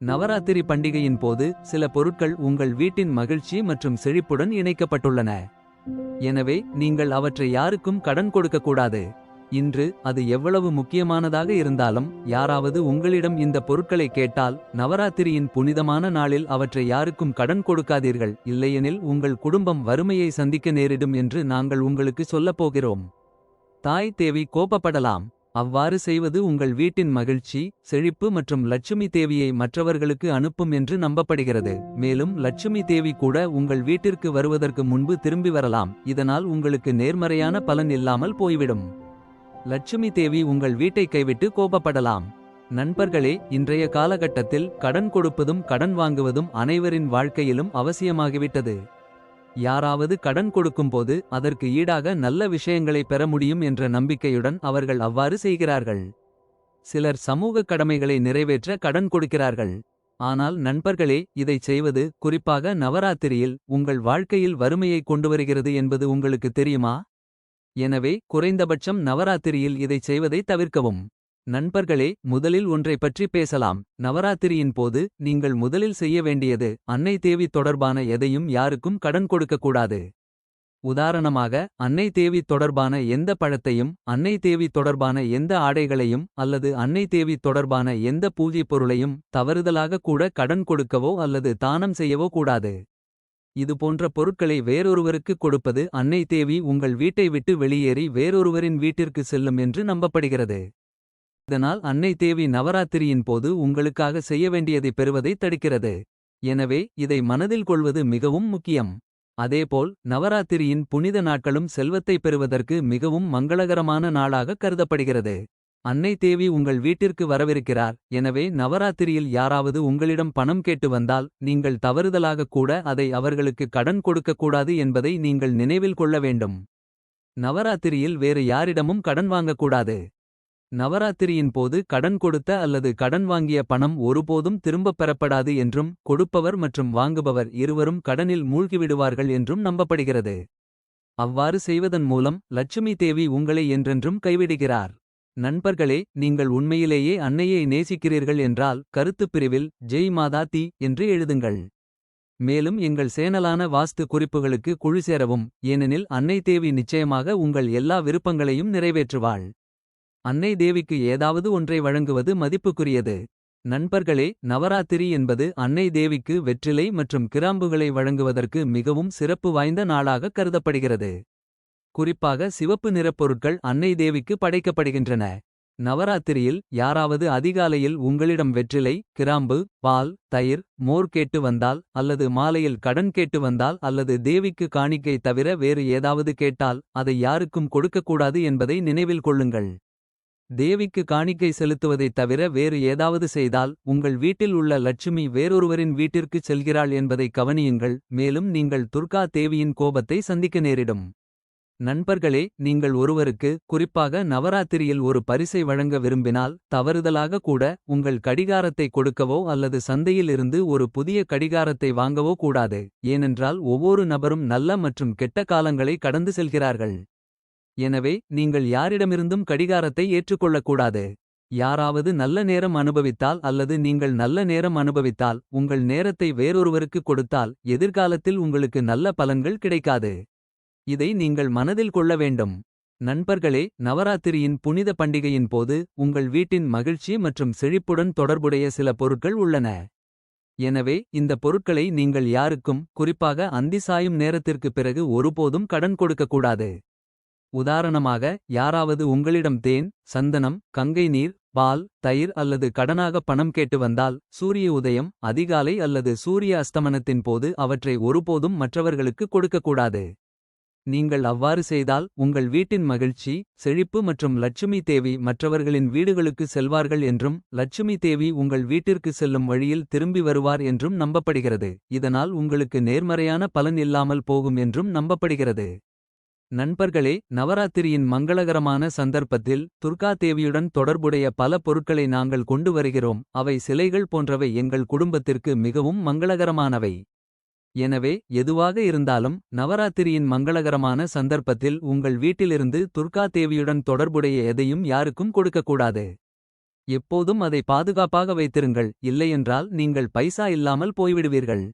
நவராத்திரி பண்டிகையின் போது சில பொருட்கள் உங்கள் வீட்டின் மகிழ்ச்சி மற்றும் செழிப்புடன் இணைக்கப்பட்டுள்ளன. எனவே நீங்கள் அவற்றை யாருக்கும் கடன் கொடுக்கக்கூடாது. இன்று அது எவ்வளவு முக்கியமானதாக இருந்தாலும் யாராவது உங்களிடம் இந்த பொருட்களை கேட்டால் நவராத்திரியின் புனிதமான நாளில் அவற்றை யாருக்கும் கடன் கொடுக்காதீர்கள் இல்லையெனில் உங்கள் குடும்பம் வறுமையை சந்திக்க நேரிடும் என்று நாங்கள் உங்களுக்கு சொல்லப் போகிறோம். தாய் தேவி கோபப்படலாம். அவ்வாறு செய்வது உங்கள் வீட்டின் மகிழ்ச்சி செழிப்பு மற்றும் லட்சுமி தேவியை மற்றவர்களுக்கு அனுப்பும் என்று நம்பப்படுகிறது. மேலும் லட்சுமி தேவி கூட உங்கள் வீட்டிற்கு வருவதற்கு முன்பு திரும்பி வரலாம். இதனால் உங்களுக்கு நேர்மறையான பலன் இல்லாமல் போய்விடும். லட்சுமி தேவி உங்கள் வீட்டை கைவிட்டு கோபப்படலாம். நண்பர்களே இன்றைய காலகட்டத்தில் கடன் கொடுப்பதும் கடன் வாங்குவதும் அனைவரின் வாழ்க்கையிலும் அவசியமாகிவிட்டது. யாராவது கடன் கொடுக்கும்போது அதற்கு ஈடாக நல்ல விஷயங்களை பெற முடியும் என்ற நம்பிக்கையுடன் அவர்கள் அவ்வாறு செய்கிறார்கள். சிலர் சமூக கடமைகளை நிறைவேற்ற கடன் கொடுக்கிறார்கள். ஆனால் நண்பர்களே இதைச் செய்வது குறிப்பாக நவராத்திரியில் உங்கள் வாழ்க்கையில் வறுமையை கொண்டுவருகிறது என்பது உங்களுக்கு தெரியுமா. எனவே குறைந்தபட்சம் நவராத்திரியில் இதைச் செய்வதை தவிர்க்கவும். நண்பர்களே முதலில் ஒன்றைப் பற்றி பேசலாம். நவராத்திரியின் போது நீங்கள் முதலில் செய்ய வேண்டியது அன்னை தேவி தொடர்பான எதையும் யாருக்கும் கடன் கொடுக்கக்கூடாது. உதாரணமாக அன்னை தேவி தொடர்பான எந்த பழத்தையும் அன்னை தேவி தொடர்பான எந்த ஆடைகளையும் அல்லது அன்னை தேவி தொடர்பான எந்த பூஜைப் பொருளையும் தவறுதலாக கூட கடன் கொடுக்கவோ அல்லது தானம் செய்யவோ கூடாது. இது போன்ற பொருட்களை வேறொருவருக்கு கொடுப்பது அன்னை தேவி உங்கள் வீட்டை விட்டு வெளியேறி வேறொருவரின் வீட்டிற்கு செல்லும் என்று நம்பப்படுகிறது. இதனால் அன்னை தேவி நவராத்திரியின் போது உங்களுக்காக செய்ய வேண்டியதை பெறுவதை தடுக்கிறது. எனவே இதை மனதில் கொள்வது மிகவும் முக்கியம். அதேபோல் நவராத்திரியின் புனித நாட்களும் செல்வத்தை பெறுவதற்கு மிகவும் மங்களகரமான நாளாக கருதப்படுகிறது. அன்னை தேவி உங்கள் வீட்டிற்கு வரவிருக்கிறார் எனவே நவராத்திரியில் யாராவது உங்களிடம் பணம் கேட்டு வந்தால் நீங்கள் தவறுதலாக கூட அதை அவர்களுக்கு கடன் கொடுக்கக்கூடாது என்பதை நீங்கள் நினைவில் கொள்ள வேண்டும். நவராத்திரியில் வேறு யாரிடமும் கடன் வாங்கக்கூடாது. நவராத்திரியின் போது கடன் கொடுத்த அல்லது கடன் வாங்கிய பணம் ஒருபோதும் திரும்பப் பெறப்படாது என்றும் கொடுப்பவர் மற்றும் வாங்குபவர் இருவரும் கடனில் மூழ்கிவிடுவார்கள் என்றும் நம்பப்படுகிறது. அவ்வாறு செய்வதன் மூலம் லட்சுமி தேவி உங்களை என்றென்றும் கைவிடுகிறார். நண்பர்களே நீங்கள் உண்மையிலேயே அன்னையை நேசிக்கிறீர்கள் என்றால் கருத்துப் பிரிவில் ஜெய் மாதா தி என்று எழுதுங்கள். மேலும் எங்கள் சேனலான வாஸ்து குறிப்புகளுக்கு குழு சேரவும் ஏனெனில் அன்னை தேவி நிச்சயமாக உங்கள் எல்லா விருப்பங்களையும் நிறைவேற்றுவாள். அன்னை தேவிக்கு ஏதாவது ஒன்றை வழங்குவது மதிப்புக்குரியது. நண்பர்களே நவராத்திரி என்பது அன்னை தேவிக்கு வெற்றிலை மற்றும் கிராம்புகளை வழங்குவதற்கு மிகவும் சிறப்பு வாய்ந்த நாளாக கருதப்படுகிறது. குறிப்பாக சிவப்பு நிறப்பொருட்கள் அன்னை தேவிக்கு படைக்கப்படுகின்றன. நவராத்திரியில் யாராவது அதிகாலையில் உங்களிடம் வெற்றிலை கிராம்பு பால் தயிர் மோர் கேட்டு வந்தால் அல்லது மாலையில் கடன் கேட்டு வந்தால் அல்லது தேவிக்கு காணிக்கை தவிர வேறு ஏதாவது கேட்டால் அதை யாருக்கும் கொடுக்கக்கூடாது என்பதை நினைவில் கொள்ளுங்கள். தேவிக்கு காணிக்கை செலுத்துவதைத் தவிர வேறு ஏதாவது செய்தால் உங்கள் வீட்டில் உள்ள லட்சுமி வேறொருவரின் வீட்டிற்குச் செல்கிறாள் என்பதை கவனியுங்கள் மேலும் நீங்கள் துர்கா தேவியின் கோபத்தை சந்திக்க நேரிடும். நண்பர்களே நீங்கள் ஒருவருக்கு குறிப்பாக நவராத்திரியில் ஒரு பரிசை வழங்க விரும்பினால் தவறுதலாக கூட உங்கள் கடிகாரத்தை கொடுக்கவோ அல்லது சந்தையில் இருந்து ஒரு புதிய கடிகாரத்தை வாங்கவோ கூடாது ஏனென்றால் ஒவ்வொரு நபரும் நல்ல மற்றும் கெட்ட காலங்களை கடந்து செல்கிறார்கள். எனவே நீங்கள் யாரிடமிருந்தும் கடிகாரத்தை ஏற்றுக்கொள்ளக்கூடாது. யாராவது நல்ல நேரம் அனுபவித்தால் அல்லது நீங்கள் நல்ல நேரம் அனுபவித்தால் உங்கள் நேரத்தை வேறொருவருக்கு கொடுத்தால் எதிர்காலத்தில் உங்களுக்கு நல்ல பலன்கள் கிடைக்காது. இதை நீங்கள் மனதில் கொள்ள வேண்டும். நண்பர்களே நவராத்திரியின் புனித பண்டிகையின் போது உங்கள் வீட்டின் மகிழ்ச்சி மற்றும் செழிப்புடன் தொடர்புடைய சில பொருட்கள் உள்ளன. எனவே இந்த பொருட்களை நீங்கள் யாருக்கும் குறிப்பாக அந்தி சாயும் நேரத்திற்கு பிறகு ஒருபோதும் கடன் கொடுக்கக்கூடாது. உதாரணமாக யாராவது உங்களிடம் தேன் சந்தனம் கங்கை நீர் பால் தயிர் அல்லது கடனாக பணம் கேட்டு வந்தால் சூரிய உதயம் அதிகாலை அல்லது சூரிய அஸ்தமனத்தின் போது அவற்றை ஒருபோதும் மற்றவர்களுக்கு கொடுக்கக்கூடாது. நீங்கள் அவ்வாறு செய்தால் உங்கள் வீட்டின் மகிழ்ச்சி செழிப்பு மற்றும் லட்சுமி தேவி மற்றவர்களின் வீடுகளுக்கு செல்வார்கள் என்றும் லட்சுமி தேவி உங்கள் வீட்டிற்கு செல்லும் வழியில் திரும்பி வருவார் என்றும் நம்பப்படுகிறது. இதனால் உங்களுக்கு நேர்மறையான பலன் இல்லாமல் போகும் என்றும் நம்பப்படுகிறது. நண்பர்களே நவராத்திரியின் மங்களகரமான சந்தர்ப்பத்தில் துர்கா தேவியுடன் தொடர்புடைய பல பொருட்களை நாங்கள் கொண்டு வருகிறோம் அவை சிலைகள் போன்றவை எங்கள் குடும்பத்திற்கு மிகவும் மங்களகரமானவை. எனவே எதுவாக இருந்தாலும் நவராத்திரியின் மங்களகரமான சந்தர்ப்பத்தில் உங்கள் வீட்டிலிருந்து துர்கா தேவியுடன் தொடர்புடைய எதையும் யாருக்கும் கொடுக்கக்கூடாது. எப்போதும் அதை பாதுகாப்பாக வைத்திருங்கள் இல்லையென்றால் நீங்கள் பைசா இல்லாமல் போய்விடுவீர்கள்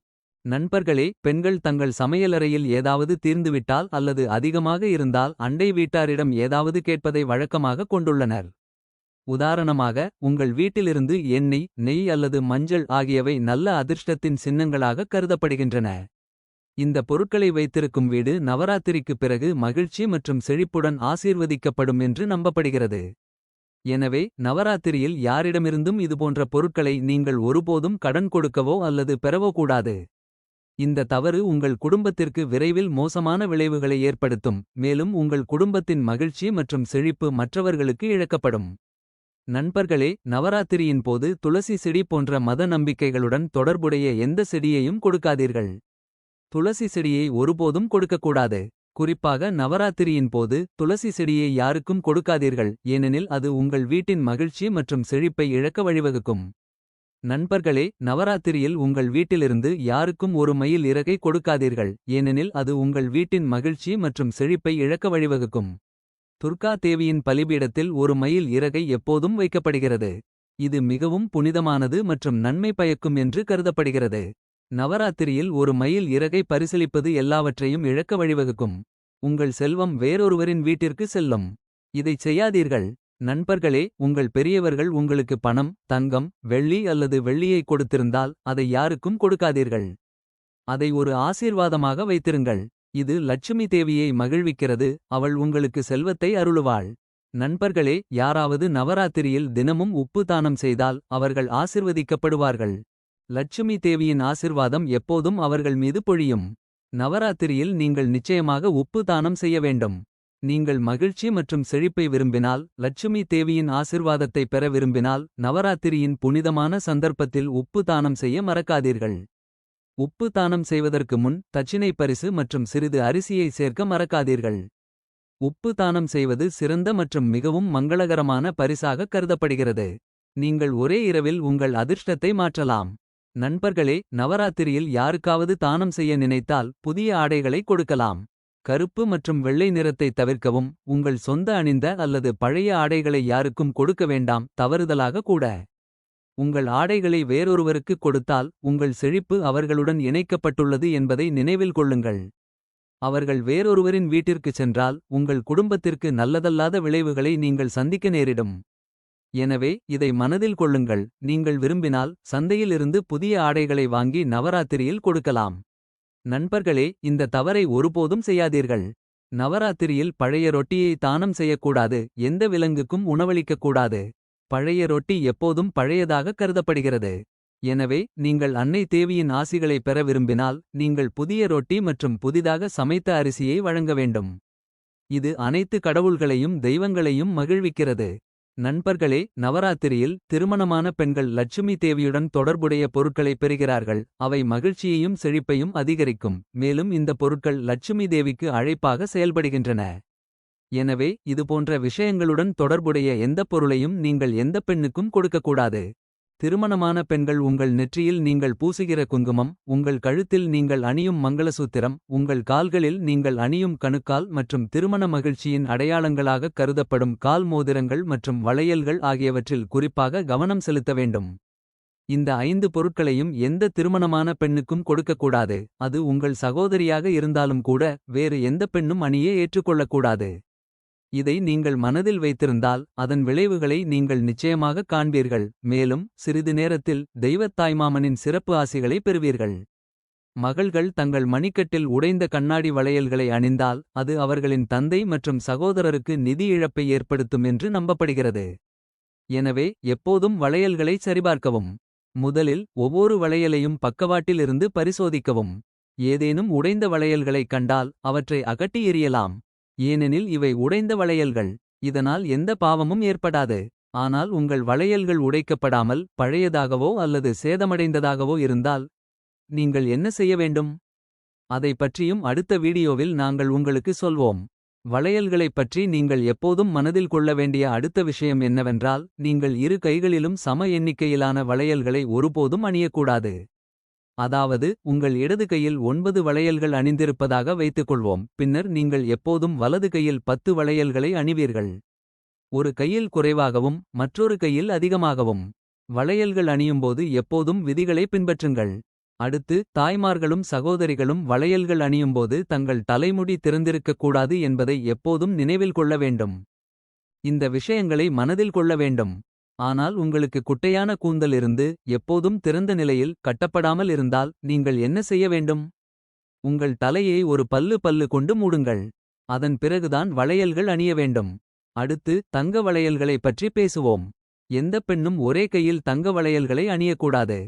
நண்பர்களே பெண்கள் தங்கள் சமையலறையில் ஏதாவது தீர்ந்துவிட்டால் அல்லது அதிகமாக இருந்தால் அண்டை வீட்டாரிடம் ஏதாவது கேட்பதை வழக்கமாக கொண்டுள்ளனர். உதாரணமாக உங்கள் வீட்டிலிருந்து எண்ணெய் நெய் அல்லது மஞ்சள் ஆகியவை நல்ல அதிர்ஷ்டத்தின் சின்னங்களாக கருதப்படுகின்றன. இந்த பொருட்களை வைத்திருக்கும் வீடு நவராத்திரிக்குப் பிறகு மகிழ்ச்சி மற்றும் செழிப்புடன் ஆசீர்வதிக்கப்படும் என்று நம்பப்படுகிறது. எனவே நவராத்திரியில் யாரிடமிருந்தும் இதுபோன்ற பொருட்களை நீங்கள் ஒருபோதும் கடன் கொடுக்கவோ அல்லது பெறவோ கூடாது. இந்த தவறு உங்கள் குடும்பத்திற்கு விரைவில் மோசமான விளைவுகளை ஏற்படுத்தும் மேலும் உங்கள் குடும்பத்தின் மகிழ்ச்சி மற்றும் செழிப்பு மற்றவர்களுக்கு இழக்கப்படும். நண்பர்களே நவராத்திரியின் போது துளசி செடி போன்ற மத நம்பிக்கைகளுடன் தொடர்புடைய எந்த செடியையும் கொடுக்காதீர்கள். துளசி செடியை ஒருபோதும் கொடுக்கக்கூடாது. குறிப்பாக நவராத்திரியின் போது துளசி செடியை யாருக்கும் கொடுக்காதீர்கள் ஏனெனில் அது உங்கள் வீட்டின் மகிழ்ச்சி மற்றும் செழிப்பை இழக்க வழிவகுக்கும். நண்பர்களே நவராத்திரியில் உங்கள் வீட்டிலிருந்து யாருக்கும் ஒரு மயில் இறகை கொடுக்காதீர்கள் ஏனெனில் அது உங்கள் வீட்டின் மகிழ்ச்சி மற்றும் செழிப்பை இழக்க வழிவகுக்கும். துர்கா தேவியின் பலிபீடத்தில் ஒரு மயில் இறகை எப்போதும் வைக்கப்படுகிறது. இது மிகவும் புனிதமானது மற்றும் நன்மை பயக்கும் என்று கருதப்படுகிறது. நவராத்திரியில் ஒரு மயில் இறகை பரிசளிப்பது எல்லாவற்றையும் இழக்க வழிவகுக்கும். உங்கள் செல்வம் வேறொருவரின் வீட்டிற்கு செல்லும். இதைச் செய்யாதீர்கள். நண்பர்களே உங்கள் பெரியவர்கள் உங்களுக்கு பணம் தங்கம் வெள்ளி அல்லது வெள்ளியை கொடுத்திருந்தால் அதை யாருக்கும் கொடுக்காதீர்கள். அதை ஒரு ஆசீர்வாதமாக வைத்திருங்கள். இது லட்சுமி தேவியை மகிழ்விக்கிறது அவள் உங்களுக்கு செல்வத்தை அருளுவாள். நண்பர்களே யாராவது நவராத்திரியில் தினமும் உப்பு தானம் செய்தால் அவர்கள் ஆசிர்வதிக்கப்படுவார்கள். லட்சுமி தேவியின் ஆசிர்வாதம் எப்போதும் அவர்கள் மீது பொழியும். நவராத்திரியில் நீங்கள் நிச்சயமாக உப்பு தானம் செய்ய வேண்டும். நீங்கள் மகிழ்ச்சி மற்றும் செழிப்பை விரும்பினால் லட்சுமி தேவியின் ஆசிர்வாதத்தை பெற விரும்பினால் நவராத்திரியின் புனிதமான சந்தர்ப்பத்தில் உப்பு தானம் செய்ய மறக்காதீர்கள். உப்பு தானம் செய்வதற்கு முன் தட்சிணை பரிசு மற்றும் சிறிது அரிசியை சேர்க்க மறக்காதீர்கள். உப்பு தானம் செய்வது சிறந்த மற்றும் மிகவும் மங்களகரமான பரிசாக கருதப்படுகிறது. நீங்கள் ஒரே இரவில் உங்கள் அதிர்ஷ்டத்தை மாற்றலாம். நண்பர்களே நவராத்திரியில் யாருக்காவது தானம் செய்ய நினைத்தால் புதிய ஆடைகளை கொடுக்கலாம். கருப்பு மற்றும் வெள்ளை நிறத்தை தவிர்க்கவும் உங்கள் சொந்த அணிந்த அல்லது பழைய ஆடைகளை யாருக்கும் கொடுக்க வேண்டாம் தவறுதலாக கூட. உங்கள் ஆடைகளை வேறொருவருக்கு கொடுத்தால் உங்கள் செழிப்பு அவர்களுடன் இணைக்கப்பட்டுள்ளது என்பதை நினைவில் கொள்ளுங்கள். அவர்கள் வேறொருவரின் வீட்டிற்குச் சென்றால் உங்கள் குடும்பத்திற்கு நல்லதல்லாத விளைவுகளை நீங்கள் சந்திக்க நேரிடும். எனவே இதை மனதில் கொள்ளுங்கள் நீங்கள் விரும்பினால் சந்தையிலிருந்து புதிய ஆடைகளை வாங்கி நவராத்திரியில் கொடுக்கலாம். நண்பர்களே இந்த தவறை ஒருபோதும் செய்யாதீர்கள். நவராத்திரியில் பழைய ரொட்டியை தானம் செய்யக்கூடாது எந்த விலங்குக்கும் உணவளிக்கக்கூடாது. பழைய ரொட்டி எப்போதும் பழையதாக கருதப்படுகிறது. எனவே நீங்கள் அன்னை தேவியின் ஆசிகளை பெற விரும்பினால் நீங்கள் புதிய ரொட்டி மற்றும் புதிதாக சமைத்த அரிசியை வழங்க வேண்டும். இது அனைத்து கடவுள்களையும் தெய்வங்களையும் மகிழ்விக்கிறது. நண்பர்களே நவராத்திரியில் திருமணமான பெண்கள் லட்சுமி தேவியுடன் தொடர்புடைய பொருட்களை பெறுகிறார்கள். அவை மகிழ்ச்சியையும் செழிப்பையும் அதிகரிக்கும். மேலும் இந்த பொருட்கள் லட்சுமி தேவிக்கு அழைப்பாக செயல்படுகின்றன. எனவே இதுபோன்ற விஷயங்களுடன் தொடர்புடைய எந்தப் பொருளையும் நீங்கள் எந்த பெண்ணுக்கும் கொடுக்கக்கூடாது. திருமணமான பெண்கள் உங்கள் நெற்றியில் நீங்கள் பூசுகிற குங்குமம் உங்கள் கழுத்தில் நீங்கள் அணியும் மங்களசூத்திரம் உங்கள் கால்களில் நீங்கள் அணியும் கணுக்கால் மற்றும் திருமண மகிழ்ச்சியின் அடையாளங்களாக கருதப்படும் கால் மோதிரங்கள் மற்றும் வளையல்கள் ஆகியவற்றில் குறிப்பாக கவனம் செலுத்த வேண்டும். இந்த ஐந்து பொருட்களையும் எந்த திருமணமான பெண்ணுக்கும் கொடுக்கக்கூடாது. அது உங்கள் சகோதரியாக இருந்தாலும் கூட வேறு எந்த பெண்ணும் அணியே ஏற்றுக்கொள்ளக்கூடாது. இதை நீங்கள் மனதில் வைத்திருந்தால் அதன் விளைவுகளை நீங்கள் நிச்சயமாக காண்பீர்கள். மேலும் சிறிது நேரத்தில் தெய்வத் தாய்மாமனின் சிறப்பு ஆசிகளை பெறுவீர்கள். மகள்கள் தங்கள் மணிக்கட்டில் உடைந்த கண்ணாடி வளையல்களை அணிந்தால் அது அவர்களின் தந்தை மற்றும் சகோதரருக்கு நிதி இழப்பை ஏற்படுத்தும் என்று நம்பப்படுகிறது. எனவே எப்போதும் வளையல்களை சரிபார்க்கவும். முதலில் ஒவ்வொரு வளையலையும் பக்கவாட்டிலிருந்து பரிசோதிக்கவும். ஏதேனும் உடைந்த வளையல்களைக் கண்டால் அவற்றை அகட்டி எறியலாம். ஏனெனில் இவை உடைந்த வளையல்கள். இதனால் எந்த பாவமும் ஏற்படாது. ஆனால் உங்கள் வளையல்கள் உடைக்கப்படாமல் பழையதாகவோ அல்லது சேதமடைந்ததாகவோ இருந்தால் நீங்கள் என்ன செய்ய வேண்டும்? அதை பற்றியும் அடுத்த வீடியோவில் நாங்கள் உங்களுக்கு சொல்வோம். வளையல்களைப் பற்றி நீங்கள் எப்போதும் மனதில் கொள்ள வேண்டிய அடுத்த விஷயம் என்னவென்றால் நீங்கள் இரு கைகளிலும் சம எண்ணிக்கையிலான வளையல்களை ஒருபோதும் அணியக்கூடாது. அதாவது உங்கள் இடது கையில் ஒன்பது வளையல்கள் அணிந்திருப்பதாக வைத்துக்கொள்வோம் பின்னர் நீங்கள் எப்போதும் வலது கையில் பத்து வளையல்களை அணிவீர்கள் ஒரு கையில் குறைவாகவும் மற்றொரு கையில் அதிகமாகவும். வளையல்கள் அணியும்போது எப்போதும் விதிகளை பின்பற்றுங்கள். அடுத்து தாய்மார்களும் சகோதரிகளும் வளையல்கள் அணியும்போது தங்கள் தலைமுடி திறந்திருக்கக்கூடாது என்பதை எப்போதும் நினைவில் கொள்ள வேண்டும். இந்த விஷயங்களை மனதில் கொள்ள வேண்டும். ஆனால் உங்களுக்கு குட்டையான கூந்தல் இருந்து எப்போதும் திறந்த நிலையில் கட்டப்படாமல் இருந்தால் நீங்கள் என்ன செய்ய வேண்டும். உங்கள் தலையை ஒரு பல்லு பல்லு கொண்டு மூடுங்கள். அதன் பிறகுதான் வளையல்கள் அணிய வேண்டும். அடுத்து தங்க வளையல்களைப் பற்றி பேசுவோம். எந்தப் பெண்ணும் ஒரே கையில் தங்க வளையல்களை அணியக்கூடாது.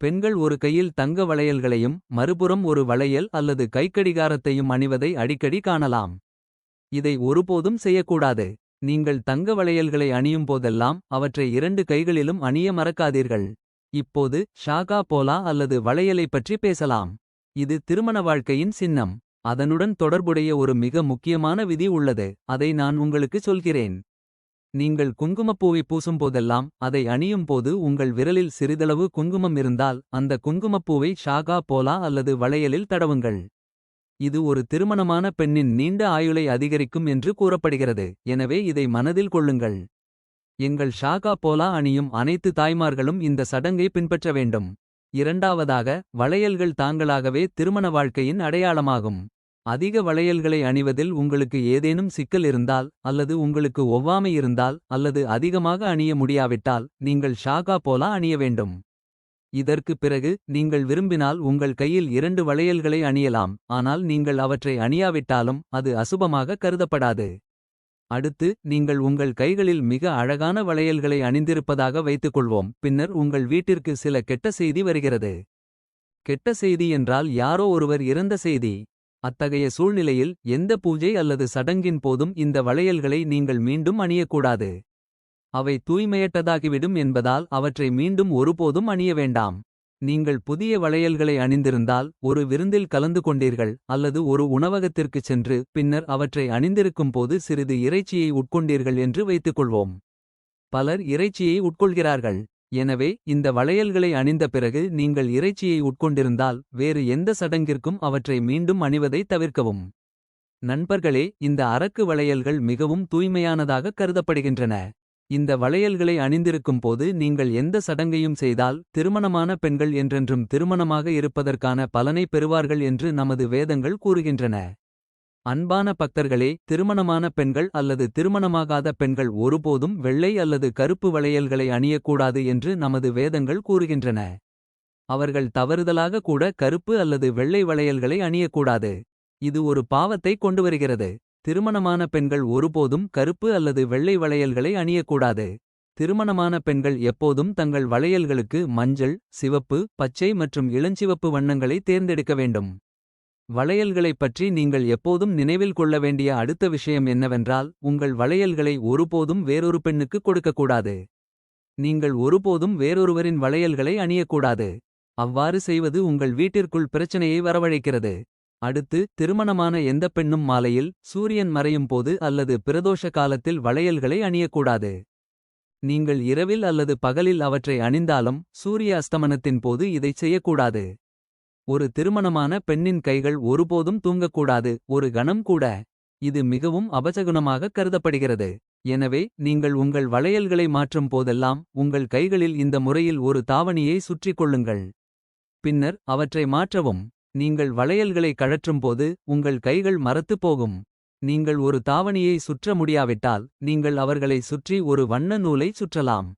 பெண்கள் ஒரு கையில் தங்க வளையல்களையும் மறுபுறம் ஒரு வளையல் அல்லது கைக்கடிகாரத்தையும் அணிவதை அடிக்கடி காணலாம். இதை ஒருபோதும் செய்யக்கூடாது. நீங்கள் தங்க வளையல்களை அணியும் போதெல்லாம் அவற்றை இரண்டு கைகளிலும் அணிய மறக்காதீர்கள். இப்போது ஷாகா போலா அல்லது வளையலைப் பற்றி பேசலாம். இது திருமண வாழ்க்கையின் சின்னம். அதனுடன் தொடர்புடைய ஒரு மிக முக்கியமான விதி உள்ளது. அதை நான் உங்களுக்கு சொல்கிறேன். நீங்கள் குங்குமப்பூவை பூசும்போதெல்லாம் அதை அணியும் போது உங்கள் விரலில் சிறிதளவு குங்குமம் இருந்தால் அந்த குங்குமப்பூவை ஷாகா போலா அல்லது வளையலில் தடவுங்கள். இது ஒரு திருமணமான பெண்ணின் நீண்ட ஆயுளை அதிகரிக்கும் என்று கூறப்படுகிறது. எனவே இதை மனதில் கொள்ளுங்கள். எங்கள் ஷாகா போலா அணியும் அனைத்து தாய்மார்களும் இந்த சடங்கை பின்பற்ற வேண்டும். இரண்டாவதாக வளையல்கள் தாங்களாகவே திருமண வாழ்க்கையின் அடையாளமாகும். அதிக வளையல்களை அணிவதில் உங்களுக்கு ஏதேனும் சிக்கல் இருந்தால் அல்லது உங்களுக்கு ஒவ்வாமை இருந்தால் அல்லது அதிகமாக அணிய முடியாவிட்டால் நீங்கள் ஷாகா போலா அணிய வேண்டும். இதற்குப் பிறகு நீங்கள் விரும்பினால் உங்கள் கையில் இரண்டு வளையல்களை அணியலாம் ஆனால் நீங்கள் அவற்றை அணியாவிட்டாலும் அது அசுபமாக கருதப்படாது. அடுத்து நீங்கள் உங்கள் கைகளில் மிக அழகான வளையல்களை அணிந்திருப்பதாக வைத்துக்கொள்வோம் பின்னர் உங்கள் வீட்டிற்கு சில கெட்ட செய்தி வருகிறது. கெட்ட செய்தி என்றால் யாரோ ஒருவர் இறந்த செய்தி. அத்தகைய சூழ்நிலையில் எந்த பூஜை அல்லது சடங்கின் போதும் இந்த வளையல்களை நீங்கள் மீண்டும் அணியக்கூடாது. அவை தூய்மையற்றதாகிவிடும் என்பதால் அவற்றை மீண்டும் ஒருபோதும் அணிய வேண்டாம். நீங்கள் புதிய வளையல்களை அணிந்திருந்தால் ஒரு விருந்தில் கலந்து கொண்டீர்கள் அல்லது ஒரு உணவகத்திற்குச் சென்று பின்னர் அவற்றை அணிந்திருக்கும் போது சிறிது இறைச்சியை உட்கொண்டீர்கள் என்று வைத்துக்கொள்வோம். பலர் இறைச்சியை உட்கொள்கிறார்கள். எனவே இந்த வளையல்களை அணிந்த பிறகு நீங்கள் இறைச்சியை உட்கொண்டிருந்தால் வேறு எந்த சடங்கிற்கும் அவற்றை மீண்டும் அணிவதை தவிர்க்கவும். நண்பர்களே இந்த அரக்கு வளையல்கள் மிகவும் தூய்மையானதாக கருதப்படுகின்றன. இந்த வளையல்களை அணிந்திருக்கும் போது நீங்கள் எந்த சடங்கையும் செய்தால் திருமணமான பெண்கள் என்றென்றும் திருமணமாக இருப்பதற்கான பலனை பெறுவார்கள் என்று நமது வேதங்கள் கூறுகின்றன. அன்பான பக்தர்களே திருமணமான பெண்கள் அல்லது திருமணமாகாத பெண்கள் ஒருபோதும் வெள்ளை அல்லது கருப்பு வளையல்களை அணியக்கூடாது என்று நமது வேதங்கள் கூறுகின்றன. அவர்கள் தவறுதலாக கூட கருப்பு அல்லது வெள்ளை வளையல்களை அணியக்கூடாது. இது ஒரு பாவத்தை கொண்டுவருகிறது. திருமணமான பெண்கள் ஒருபோதும் கருப்பு அல்லது வெள்ளை வளையல்களை அணியக்கூடாது. திருமணமான பெண்கள் எப்போதும் தங்கள் வளையல்களுக்கு மஞ்சள் சிவப்பு பச்சை மற்றும் இளஞ்சிவப்பு வண்ணங்களை தேர்ந்தெடுக்க வேண்டும். வளையல்களைப் பற்றி நீங்கள் எப்போதும் நினைவில் கொள்ள வேண்டிய அடுத்த விஷயம் என்னவென்றால் உங்கள் வளையல்களை ஒருபோதும் வேறொரு பெண்ணுக்கு கொடுக்கக்கூடாது. நீங்கள் ஒருபோதும் வேறொருவரின் வளையல்களை அணியக்கூடாது. அவ்வாறு செய்வது உங்கள் வீட்டிற்குள் பிரச்சனையை வரவழைக்கிறது. அடுத்து திருமணமான எந்த பெண்ணும் மாலையில் சூரியன் மறையும் போது அல்லது பிரதோஷ காலத்தில் வளையல்களை அணியக்கூடாது. நீங்கள் இரவில் அல்லது பகலில் அவற்றை அணிந்தாலும் சூரிய அஸ்தமனத்தின் போது இதைச் செய்யக்கூடாது. ஒரு திருமணமான பெண்ணின் கைகள் ஒருபோதும் தூங்கக்கூடாது ஒரு கணம் கூட. இது மிகவும் அபசகுணமாக கருதப்படுகிறது. எனவே நீங்கள் உங்கள் வளையல்களை மாற்றும் போதெல்லாம் உங்கள் கைகளில் இந்த முறையில் ஒரு தாவணியை சுற்றிக் கொள்ளுங்கள். பின்னர் அவற்றை மாற்றவும். நீங்கள் வளையல்களை கழற்றும்போது உங்கள் கைகள் மரத்து போகும். நீங்கள் ஒரு தாவணியை சுற்ற முடியாவிட்டால் நீங்கள் அவர்களை சுற்றி ஒரு வண்ண நூலை சுற்றலாம்.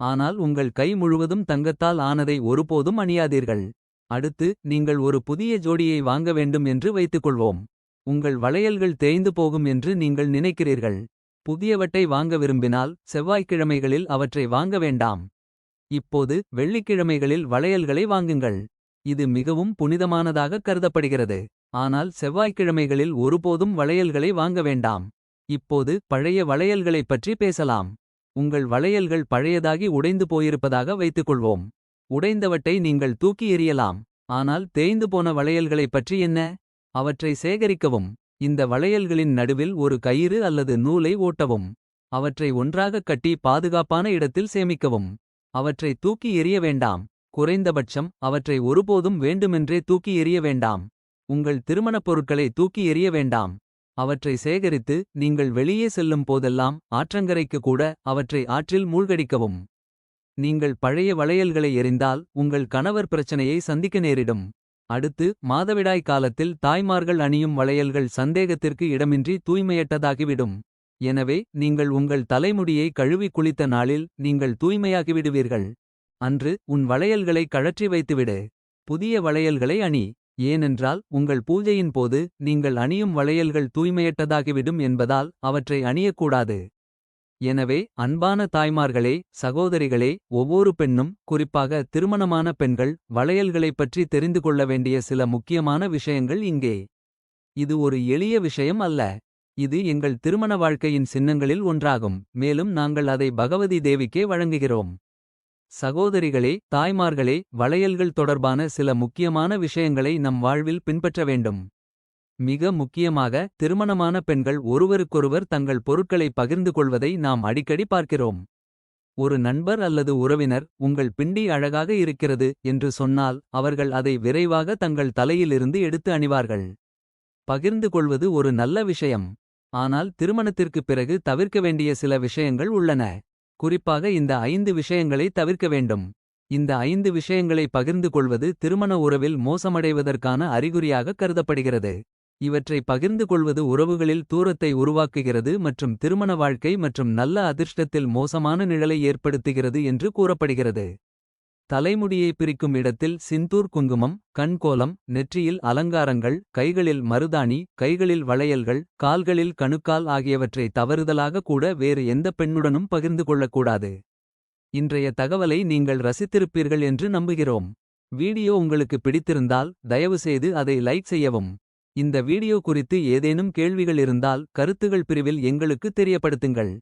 ஆனால் உங்கள் கை முழுவதும் தங்கத்தால் ஆனதை ஒருபோதும் அணியாதீர்கள். அடுத்து நீங்கள் ஒரு புதிய ஜோடியை வாங்க வேண்டும் என்று வைத்துக்கொள்வோம். உங்கள் வளையல்கள் தேய்ந்து போகும் என்று நீங்கள் நினைக்கிறீர்கள். புதியவற்றை வாங்க விரும்பினால் செவ்வாய்க்கிழமைகளில் அவற்றை வாங்க வேண்டாம். இப்போது வெள்ளிக்கிழமைகளில் வளையல்களை வாங்குங்கள். இது மிகவும் புனிதமானதாக கருதப்படுகிறது. ஆனால் செவ்வாய்க்கிழமைகளில் ஒருபோதும் வளையல்களை வாங்க வேண்டாம். இப்போது பழைய வளையல்களைப் பற்றி பேசலாம். உங்கள் வளையல்கள் பழையதாகி உடைந்து போயிருப்பதாக வைத்துக்கொள்வோம். உடைந்தவற்றை நீங்கள் தூக்கி எறியலாம். ஆனால் தேய்ந்து போன வளையல்களைப் பற்றி என்ன. அவற்றை சேகரிக்கவும். இந்த வளையல்களின் நடுவில் ஒரு கயிறு அல்லது நூலை ஓட்டவும். அவற்றை ஒன்றாகக் கட்டி பாதுகாப்பான இடத்தில் சேமிக்கவும். அவற்றை தூக்கி எறிய வேண்டாம். குறைந்தபட்சம் அவற்றை ஒருபோதும் வேண்டுமென்றே தூக்கி எறிய வேண்டாம். உங்கள் திருமணப் பொருட்களை தூக்கி எறிய வேண்டாம். அவற்றை சேகரித்து நீங்கள் வெளியே செல்லும் போதெல்லாம் ஆற்றங்கரைக்கு கூட அவற்றை ஆற்றில் மூழ்கடிக்கவும். நீங்கள் பழைய வளையல்களை எறிந்தால் உங்கள் கணவர் பிரச்சனையை சந்திக்க நேரிடும். அடுத்து மாதவிடாய் காலத்தில் தாய்மார்கள் அணியும் வளையல்கள் சந்தேகத்திற்கு இடமின்றி தூய்மையற்றதாகிவிடும். எனவே நீங்கள் உங்கள் தலைமுடியை கழுவி குளித்த நாளில் நீங்கள் தூய்மையாகிவிடுவீர்கள். அன்று உன் வளையல்களை கழற்றி வைத்துவிடு. புதிய வளையல்களை அணி. ஏனென்றால் உங்கள் பூஜையின் போது நீங்கள் அணியும் வளையல்கள் தூய்மையற்றதாகிவிடும் என்பதால் அவற்றை அணியக்கூடாது. எனவே அன்பான தாய்மார்களே சகோதரிகளே ஒவ்வொரு பெண்ணும் குறிப்பாக திருமணமான பெண்கள் வளையல்களைப் பற்றி தெரிந்து கொள்ள வேண்டிய சில முக்கியமான விஷயங்கள் இங்கே. இது ஒரு எளிய விஷயம் அல்ல. இது எங்கள் திருமண வாழ்க்கையின் சின்னங்களில் ஒன்றாகும் மேலும் நாங்கள் அதை பகவதி தேவிக்கே வழங்குகிறோம். சகோதரிகளே தாய்மார்களே வளையல்கள் தொடர்பான சில முக்கியமான விஷயங்களை நம் வாழ்வில் பின்பற்ற வேண்டும். மிக முக்கியமாக திருமணமான பெண்கள் ஒருவருக்கொருவர் தங்கள் பொருட்களை பகிர்ந்து கொள்வதை நாம் அடிக்கடி பார்க்கிறோம். ஒரு நண்பர் அல்லது உறவினர் உங்கள் பிண்டி அழகாக இருக்கிறது என்று சொன்னால் அவர்கள் அதை விரைவாக தங்கள் தலையிலிருந்து எடுத்து அணிவார்கள். பகிர்ந்து கொள்வது ஒரு நல்ல விஷயம். ஆனால் திருமணத்திற்குப் பிறகு தவிர்க்க வேண்டிய சில விஷயங்கள் உள்ளன. குறிப்பாக இந்த ஐந்து விஷயங்களை தவிர்க்க வேண்டும். இந்த ஐந்து விஷயங்களை பகிர்ந்து கொள்வது திருமண உறவில் மோசமடைவதற்கான அறிகுறியாக கருதப்படுகிறது. இவற்றை பகிர்ந்து கொள்வது உறவுகளில் தூரத்தை உருவாக்குகிறது மற்றும் திருமண வாழ்க்கை மற்றும் நல்ல அதிர்ஷ்டத்தில் மோசமான நிழலை ஏற்படுத்துகிறது என்று கூறப்படுகிறது. தலைமுடியை பிரிக்கும் இடத்தில் சிந்தூர் குங்குமம் கண்கோலம் நெற்றியில் அலங்காரங்கள் கைகளில் மருதாணி கைகளில் வளையல்கள் கால்களில் கணுக்கால் ஆகியவற்றை தவறுதலாக கூட வேறு எந்த பெண்ணுடனும் பகிர்ந்து கொள்ளக்கூடாது. இன்றைய தகவலை நீங்கள் ரசித்திருப்பீர்கள் என்று நம்புகிறோம். வீடியோ உங்களுக்கு பிடித்திருந்தால் தயவுசெய்து அதை லைக் செய்யவும். இந்த வீடியோ குறித்து ஏதேனும் கேள்விகள் இருந்தால் கருத்துகள் பிரிவில் எங்களுக்கு தெரியப்படுத்துங்கள்.